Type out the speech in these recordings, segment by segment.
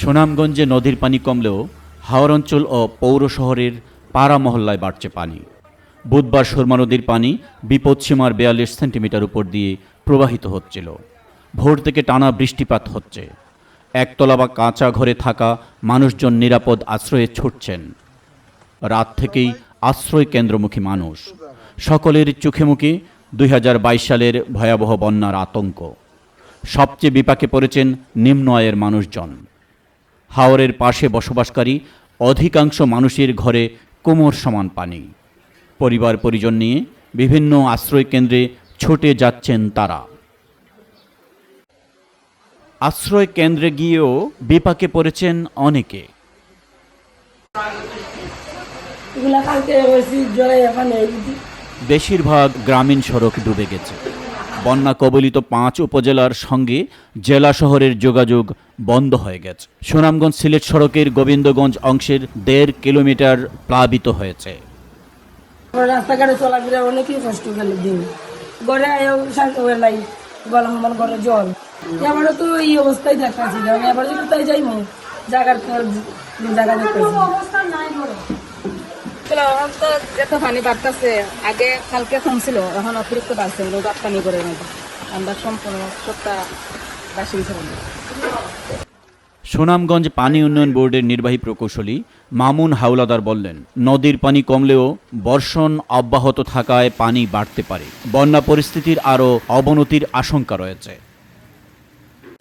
সুনামগঞ্জে নদীর পানি কমলেও হাওর অঞ্চল ও পৌর শহরের পাড়া মহল্লায় বাড়ছে পানি। বুধবার সুরমা নদীর পানি বিপদসীমার বেয়াল্লিশ সেন্টিমিটার উপর দিয়ে প্রবাহিত হচ্ছিল। ভোর থেকে টানা বৃষ্টিপাত হচ্ছে। একতলা বা কাঁচা ঘরে থাকা মানুষজন নিরাপদ আশ্রয়ে ছুটছেন। রাত থেকেই আশ্রয় কেন্দ্রমুখী মানুষ। সকলের চোখে মুখে দুই হাজার বাইশ সালের ভয়াবহ বন্যার আতঙ্ক। সবচেয়ে বিপাকে পড়েছেন নিম্ন আয়ের মানুষজন। হাওরের পাশে বসবাসকারী অধিকাংশ মানুষের ঘরে কোমর সমান পানি। পরিবার পরিজন নিয়ে বিভিন্ন আশ্রয় কেন্দ্রে ছুটে যাচ্ছেন তারা। আশ্রয় কেন্দ্রে গিয়েও বিপাকে পড়েছেন অনেকে। বেশিরভাগ গ্রামীণ সড়ক ডুবে গেছে। বন্যা কবলিত পাঁচ উপজেলার সঙ্গে জেলা শহরের যোগাযোগ বন্ধ হয়ে গেছে। সুনামগঞ্জ সিলেট সড়কের গোবিন্দগঞ্জ অংশের দেড় কিলোমিটার প্লাবিত হয়েছে। রাস্তাঘাটে চলাফেরা অনেকই কষ্ট গেল দিন। নাই আমার ঘরে জল। এবারে তো এই অবস্থায় দেখাচ্ছি এবার যদি তাই জায়গার জায়গা এখন তো এত পানি বাড়তেছে। আগে কালকে কমছিল এখন অতিরিক্ত বাড়ছে রোগাত পানি করে মধ্যে আমরা সম্পূর্ণ সপ্তাহ বাসি সুনামগঞ্জ পানি উন্নয়ন বোর্ডের নির্বাহী প্রকৌশলী মামুন হাওলাদার বললেন নদীর পানি কমলেও বর্ষণ অব্যাহত থাকায় পানি বাড়তে পারে। বন্যা পরিস্থিতির আরও অবনতির আশঙ্কা রয়েছে।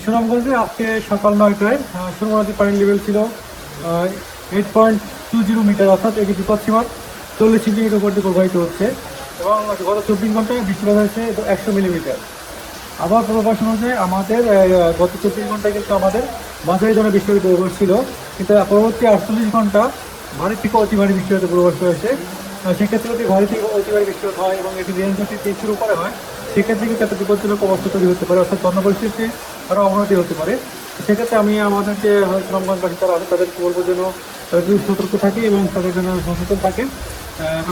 সুনামগঞ্জে আজকে সকাল নয়টায় সুরমা নদীর পানির লেভেল ছিল eight point two zero metre অর্থাৎ এটি বিপদ সীমা চল্লিশ সেন্টিমিটার উপর দিয়ে প্রবাহিত হচ্ছে এবং গত চব্বিশ ঘন্টায় বৃষ্টিপাত হয়েছে একশো মিলিমিটার। আবার পূর্বাভাস অনুযায়ী আমাদের গত চব্বিশ ঘন্টায় কিন্তু আমাদের মাঝারি ধরনের বৃষ্টিপাতের পূর্বাভাস ছিল। কিন্তু পরবর্তী আটচল্লিশ ঘণ্টা ভারী থেকে অতি ভারী বৃষ্টিপাতের পূর্বাভাস রয়েছে সেক্ষেত্রে যদি ভারী থেকে অতি ভারী বৃষ্টিপাত হয় এবং এটি রেঞ্জ যদি তিনশোর উপরে হয়, সেক্ষেত্রে কিন্তু একটা বিপজ্জনক অবস্থা তৈরি হতে পারে। অর্থাৎ বন্য পরিস্থিতি আরও অবনতি হতে পারে। সেক্ষেত্রে আমি আমাদের যে সুনামগঞ্জবাসী তারা আছে তাদেরকে বলব যেন সতর্ক থাকে এবং তাদের যেন সচেতন থাকে।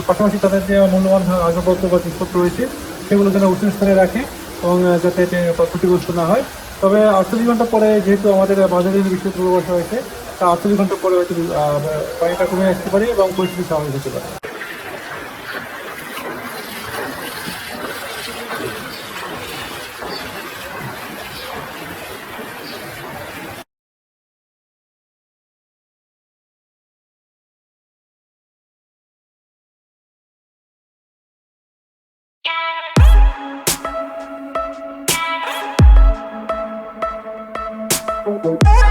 পাশাপাশি তাদের যে মূল্যবান আসবাবপত্র বা জিনিসপত্র রয়েছে, সেগুলো যেন উঁচু স্থানে রাখে এবং যাতে ক্ষতিগ্রস্ত না হয়। তবে আটচল্লিশ ঘণ্টা পরে যেহেতু আমাদের বাজারে বিদ্যুৎ পূর্বাভাস হয়েছে তা আটচল্লিশ ঘণ্টা পরে হয়তো পানিটা কমে আসতে পারে এবং পরিস্থিতি স্বাভাবিক হতে পারে। Oh,